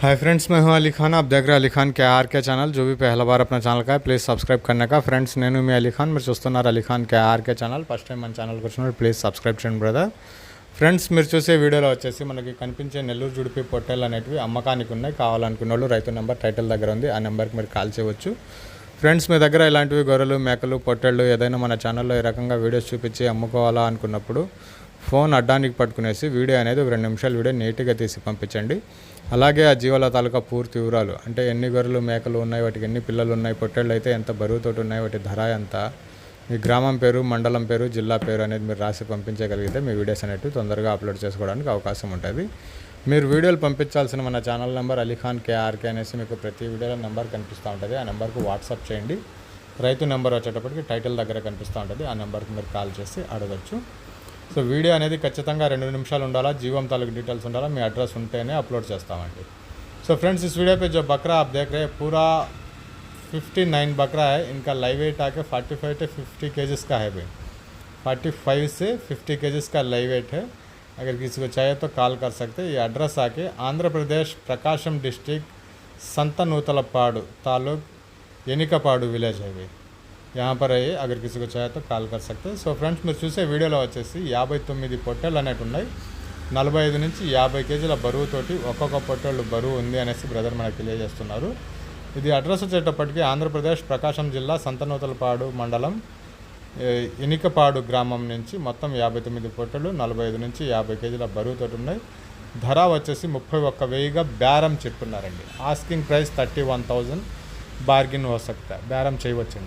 Hi friends मैं हूं अली खान आप देख रहे हैं अली खान के आर के ఛానల్ जो भी पहला बार अपना ఛానల్ का है ప్లీజ్ సబ్స్క్రైబ్ करने का ఫ్రెండ్స్ నేను మీ అలీ ఖాన్ మీరు చూస్తున్నారు Ali Khan K RK channel first time మన ఛానల్కి వచ్చినప్పుడు ప్లీజ్ సబ్స్క్రైబ్ చేయండి బ్రదర్ ఫ్రెండ్స్ మీరు చూసే వీడియోలో వచ్చేసి మనకి కనిపించే నెల్లూరు జుడిపి పొట్టేలు అనేటివి అమ్మకానికి ఉన్నాయి కావాలనుకున్న వాళ్ళు రైతు నెంబర్ టైటిల్ దగ్గర ఉంది ఆ నెంబర్కి మీరు కాల్ చేయవచ్చు ఫ్రెండ్స్ మీ దగ్గర ఇలాంటివి గొర్రెలు మేకలు పొట్టేళ్ళు ఏదైనా మన ఛానల్లో ఈ రకంగా వీడియోస్ చూపించి అమ్ముకోవాలా అనుకున్నప్పుడు ఫోన్ అడ్డానికి పట్టుకునేసి వీడియో అనేది ఒక రెండు నిమిషాలు వీడియో నీట్గా తీసి పంపించండి. అలాగే ఆ జీవాల తాలూకా పూర్తి వివరాలు అంటే ఎన్ని గొర్రెలు మేకలు ఉన్నాయి వాటికి ఎన్ని పిల్లలు ఉన్నాయి పొట్టేళ్ళు అయితే ఎంత బరువుతోటి ఉన్నాయి వాటి ధర ఎంత మీ గ్రామం పేరు మండలం పేరు జిల్లా పేరు అనేది మీరు రాసి పంపించగలిగితే మీ వీడియోస్ అనేవి తొందరగా అప్లోడ్ చేసుకోవడానికి అవకాశం ఉంటుంది. మీరు వీడియోలు పంపించాల్సిన మన ఛానల్ నెంబర్ అలీఖాన్ కేఆర్కే అనేసి మీకు ప్రతి వీడియోలో నెంబర్ కనిపిస్తూ ఉంటుంది. ఆ నెంబర్కు వాట్సాప్ చేయండి. రైతు నెంబర్ వచ్చేటప్పటికి టైటిల్ దగ్గర కనిపిస్తూ ఉంటుంది. ఆ నెంబర్కి మీరు కాల్ చేసి అడగచ్చు. సో వీడియో అనేది ఖచ్చితంగా రెండు నిమిషాలు ఉండాలా జీవం తాలూకు డీటెయిల్స్ ఉండాలా మీ అడ్రస్ ఉంటేనే అప్లోడ్ చేస్తామండి సో फ्रेंड्स इस वीडियो पे जो बकरा आप देख रहे हैं पूरा 59 बकरा है इनका लाइव वेट आके 45 से 50 केजीस का है भाई 45 से 50 केजीस का लाइव वेट है अगर किसी को चाहिए तो कॉल कर सकते हैं ये एड्रेस आके Andhra Pradesh Prakasam district Santhanuthalapadu taluk Enikapadu village highway यहाँ पर है अगर किसी को चाहे तो కాల్ कर सकते हैं సో ఫ్రెండ్స్ మీరు చూసే వీడియోలో వచ్చేసి యాభై తొమ్మిది పొట్టేళ్ళు అనేవి ఉన్నాయి నలభై ఐదు నుంచి యాభై కేజీల బరువుతోటి ఒక్కొక్క పొట్టేళ్ళు బరువు ఉంది అనేసి బ్రదర్ మనకు తెలియజేస్తున్నారు ఇది అడ్రస్ వచ్చేటప్పటికి ఆంధ్రప్రదేశ్ ప్రకాశం జిల్లా సంతనూతలపాడు మండలం ఏ, ఎనికపాడు గ్రామం నుంచి మొత్తం యాభై తొమ్మిది పొట్టలు నలభై ఐదు నుంచి యాభై కేజీల బరువుతోటి ఉన్నాయి ధర వచ్చేసి ముప్పై ఒక్క వెయ్యిగా బేరం చెప్తున్నారండి asking price thirty one thousand bargain వసక్తా బేరం చేయవచ్చండి